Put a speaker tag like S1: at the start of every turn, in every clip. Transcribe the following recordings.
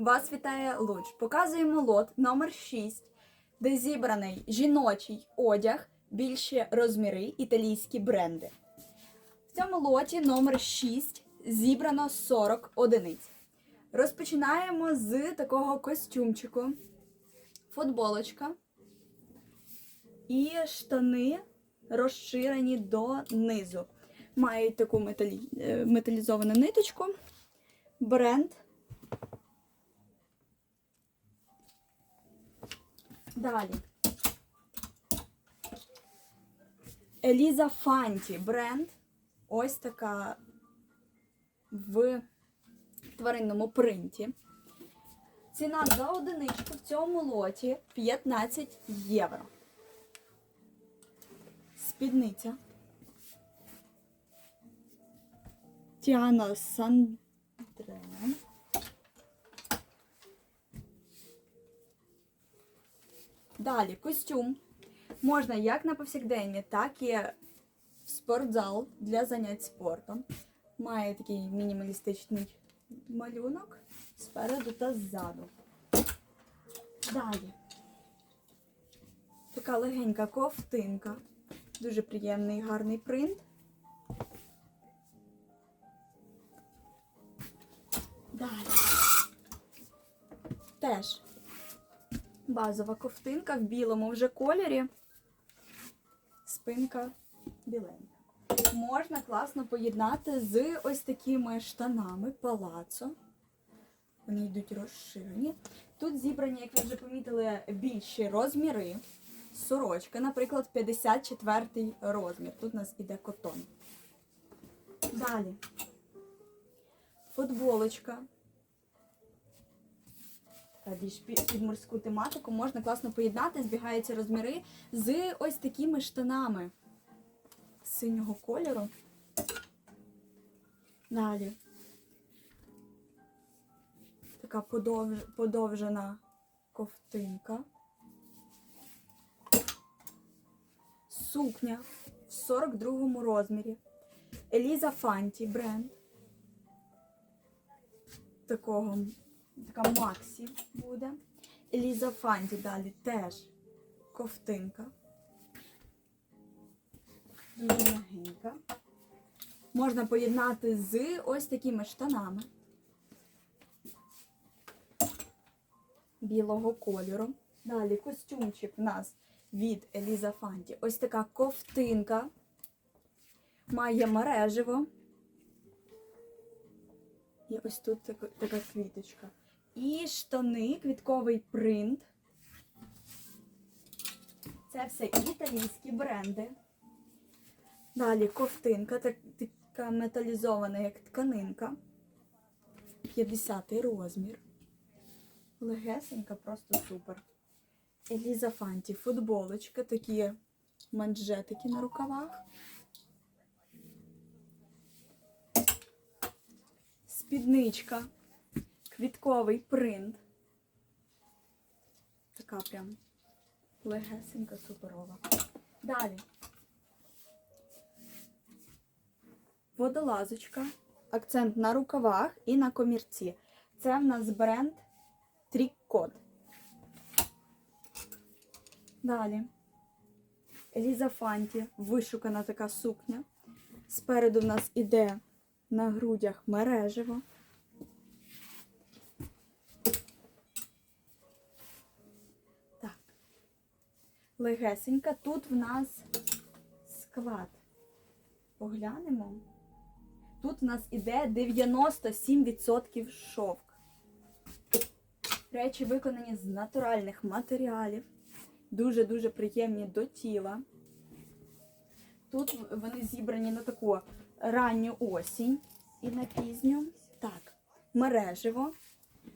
S1: Вас вітає Луч. Показуємо лот номер 6, де зібраний жіночий одяг, більші розміри, італійські бренди. В цьому лоті номер 6 зібрано 40 одиниць. Розпочинаємо з такого костюмчику, футболочка і штани розширені до низу. Мають таку металі... е, металізовану ниточку. Бренд. Далі. Еліза Фанті бренд. Ось така в тваринному принті. Ціна за одиничку в цьому лоті 15 євро. Спідниця. Тіана Сандре. Далі костюм. Можна як на повсякденні, так і в спортзал для занять спортом. Має такий мінімалістичний малюнок спереду та ззаду. Далі. Така легенька ковтинка. Дуже приємний гарний принт. Далі. Теж базова ковтинка в білому вже кольорі. Спинка біленька. Можна класно поєднати з ось такими штанами палацо. Вони йдуть розширені. Тут зібрані, як ви вже помітили, більші розміри. Сорочка, наприклад, 54 розмір. Тут у нас іде котон. Далі. Футболочка. Така більш під морську тематику можна класно поєднати, збігаються розміри з ось такими штанами синього кольору. Далі. Така подовж... подовжена ковтинка. Сукня в 42-му розмірі. Еліза Фанті бренд. Такого, така Максі буде. Еліза Фанті далі теж ковтинка. Дуже легенька. Можна поєднати з ось такими штанами білого кольору. Далі костюмчик у нас від Еліза Фанті. Ось така ковтинка. Має мереживо. І ось тут така квіточка. І штани, квітковий принт. Це все італійські бренди. Далі ковтинка, так, така металізована, як тканинка. 50 розмір. Легесенька, просто супер. Еліза Фанті, футболочка, такі манжетики на рукавах. Спідничка, квітковий принт. Така прям легесенька, суперова. Далі. Водолазочка. Акцент на рукавах і на комірці. Це в нас бренд Трік-код. Далі. Еліза Фанті. Вишукана така сукня. Спереду в нас іде на грудях мережево. Легесенька. Тут в нас склад. Поглянемо. Тут в нас іде 97% шовк. Речі виконані з натуральних матеріалів. Дуже-дуже приємні до тіла. Тут вони зібрані на таку ранню осінь і на пізню. Так, мереживо.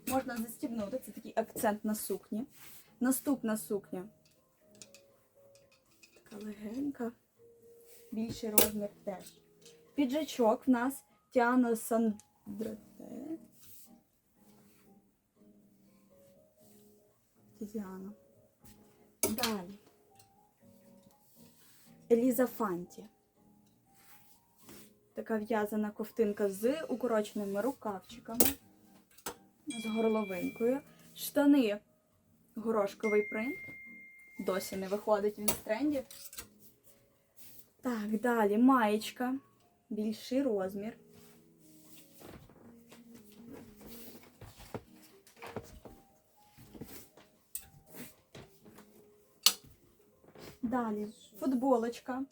S1: Можна застібнути. Це такий акцент на сукні. Наступна сукня. Така легенька. Більший розмір теж. Піджачок в нас Тіано Сандрете. Тізіано. Далі. Еліза Фанті. Така в'язана ковтинка з укороченими рукавчиками. з горловинкою. Штани горошковий принт. Досі не виходить він з трендів. Так, далі маєчка. Більший розмір. Далі футболочка.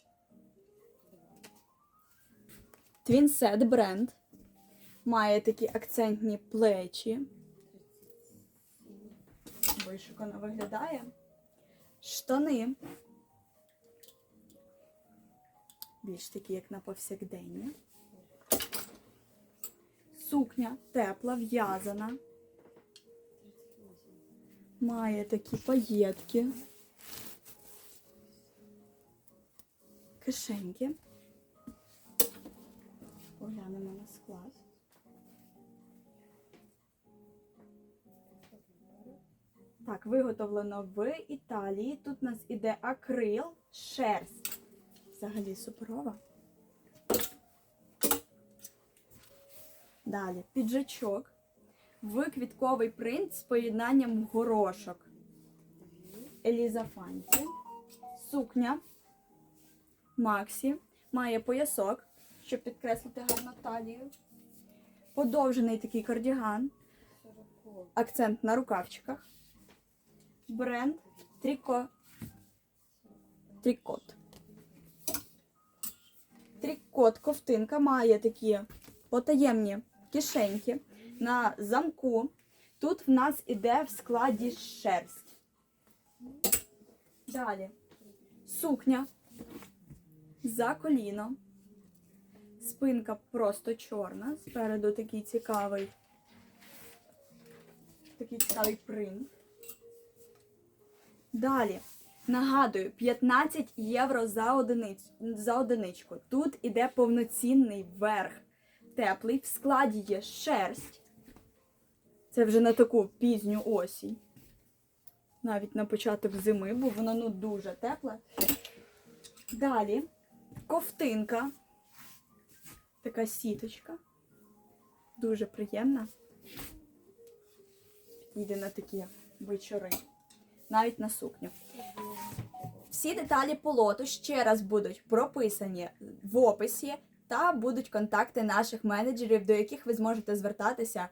S1: Twinset бренд. Має такі акцентні плечі. Вишукано виглядає. Штани. Більш такі, як на повсякденні. Сукня тепла, в'язана. Має такі паєтки. Кишеньки. Поглянемо на склад. Так, виготовлено в Італії. Тут у нас іде акрил, шерсть. Взагалі суперова. Далі піджачок. В квітковий принт з поєднанням горошок. Еліза Фанті. Сукня. Максі. Має поясок, щоб підкреслити гарно талію. Подовжений такий кардіган. Акцент на рукавчиках. Бренд Тріко. Трікот. Трікот ковтинка має такі потаємні кишеньки на замку. Тут в нас іде в складі шерсть. Далі сукня за коліно. Спинка просто чорна. Спереду такий цікавий. Такий цікавий принт. Далі. Нагадую, 15 євро за, одиниць, за одиничку. Тут іде повноцінний верх. Теплий. В складі є шерсть. Це вже на таку пізню осінь. Навіть на початок зими, бо воно ну дуже тепле. Далі ковтинка. Така сіточка. Дуже приємна. Підійде на такі вечори. Навіть на сукню. Всі деталі полоту ще раз будуть прописані в описі та будуть контакти наших менеджерів, до яких ви зможете звертатися